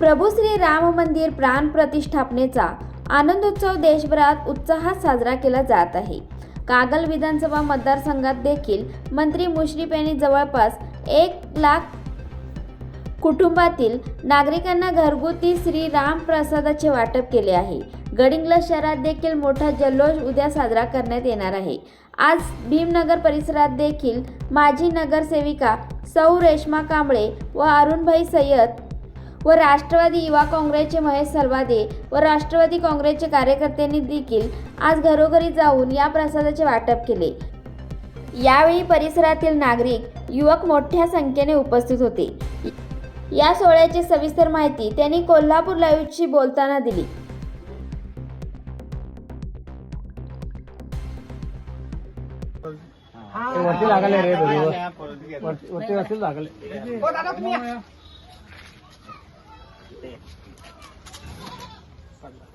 प्रभू श्री राम मंदिर प्राण प्रतिष्ठापनेचा आनंदोत्सव देशभरात उत्साहात साजरा केला जात आहे. कागल विधानसभा मतदारसंघात देखील मंत्री मुश्रीफ यांनी जवळपास एक लाख कुटुंबातील नागरिकांना घरगुती श्री राम प्रसादाचे वाटप केले आहे. गडिंग्लज शहरात देखील मोठा जल्लोष उद्या साजरा करण्यात येणार आहे. आज भीमनगर परिसरात देखील माजी नगरसेविका सौ रेश्मा कांबळे व अरुणभाई सय्यद व राष्ट्रवादी युवा काँग्रेसचे महेश सलवादे व राष्ट्रवादी काँग्रेसचे कार्यकर्त्यांनी देखील आज घरोघरी जाऊन या प्रसादाचे वाटप केले. यावेळी परिसरातील नागरिक युवक मोठ्या संख्येने उपस्थित होते. या सोहळ्याची सविस्तर माहिती त्यांनी कोल्हापूर लाईव्हशी बोलताना दिली. ते वरती लागले. रे बरोबर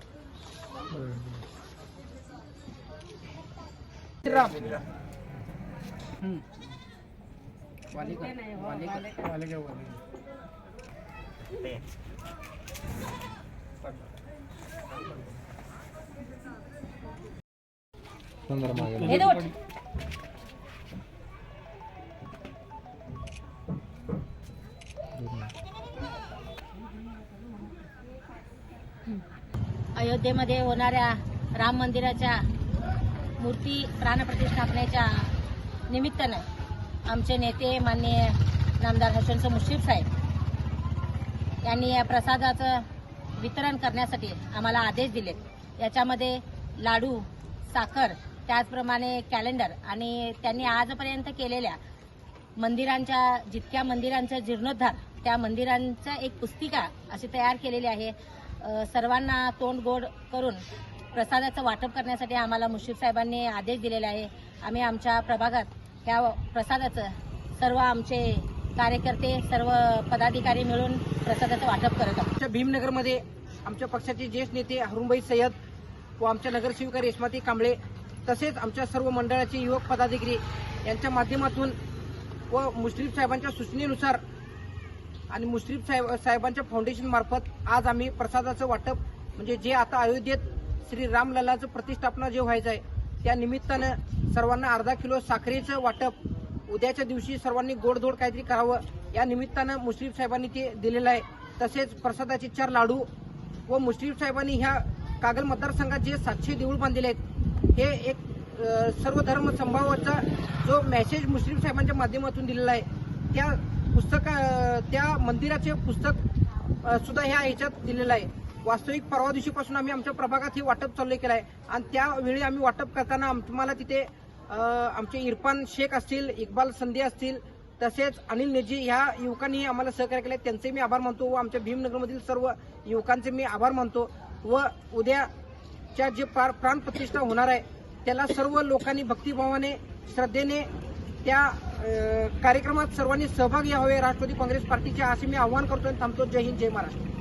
वरती वरती वरती लागले सुंदर मागे अयोध्येमध्ये होणाऱ्या राम मंदिराच्या मूर्ती प्राणप्रतिष्ठापनेच्या निमित्तानं आमचे नेते माननीय नामदार हसनचं मुश्रीफ साहेब यांनी या प्रसादाचं वितरण करण्यासाठी आम्हाला आदेश दिले याच्यामध्ये लाडू साखर त्याचप्रमाणे कॅलेंडर आणि त्यांनी आजपर्यंत केलेल्या मंदिरांच्या जितक्या मंदिरांचा जीर्णोद्धार त्या मंदिरांचं एक पुस्तिका अशी तयार केलेली आहे. सर्वांना तोंड गोड करून प्रसादाचं वाटप करण्यासाठी आम्हाला मुश्रीफ साहेबांनी आदेश दिलेला आहे. आम्ही आमच्या प्रभागात ह्या प्रसादाचं सर्व आमचे कार्यकर्ते सर्व पदाधिकारी मिळून प्रसादाचं वाटप करत आहोत. आमच्या भीमनगरमध्ये आमच्या पक्षाचे ज्येष्ठ नेते हरुणबाई सय्यद व आमच्या नगरसेविका रेशमाती कांबळे तसेच आमच्या सर्व मंडळाचे युवक पदाधिकारी यांच्या माध्यमातून व मुश्रीफ साहेबांच्या सूचनेनुसार आणि मुश्रीफ साहेब साहेबांच्या फाउंडेशन मार्फत आज आम्ही प्रसादाचं वाटप म्हणजे जे आता अयोध्येत श्री रामलल्लाचं प्रतिष्ठापना जे व्हायचं आहे त्या निमित्तानं सर्वांना अर्धा किलो साखरेचं वाटप उद्याच्या दिवशी सर्वांनी गोडधोड काहीतरी करावं या निमित्तानं मुश्रीफ साहेबांनी ते दिलेलं आहे. तसेच प्रसादाचे चार लाडू व मुश्रीफ साहेबांनी ह्या कागल मतदारसंघात जे सातशे देऊळ बांधलेले आहेत हे एक सर्व धर्म संभावाचा जो मेसेज मुश्रीफ साहेबांच्या माध्यमातून दिलेला आहे त्या पुस्तक त्या मंदिराचे पुस्तक सुद्धा ह्या ह्याच्यात दिलेलं आहे. वास्तविक परवा दिवशीपासून आम्ही आमच्या प्रभागात हे वाटप चालू केलं आहे आणि त्यावेळी आम्ही वाटप करताना आम्हाला तिथे आमचे इरफान शेख असतील इक्बाल संधी असतील तसेच अनिल नेजी ह्या युवकांनी आम्हाला सहकार्य केले त्यांचे मी आभार मानतो व आमच्या भीमनगरमधील सर्व युवकांचे मी आभार मानतो व उद्याच्या जे प्राण प्राणप्रतिष्ठा होणार आहे त्याला सर्व लोकांनी भक्तिभावाने श्रद्धेने त्या कार्यक्रमात सर्वांनी सहभागी व्हावे. राष्ट्रवादी काँग्रेस पार्टीचे असे मी आवाहन करतो आणि थांबतो जय हिंद जय महाराष्ट्र.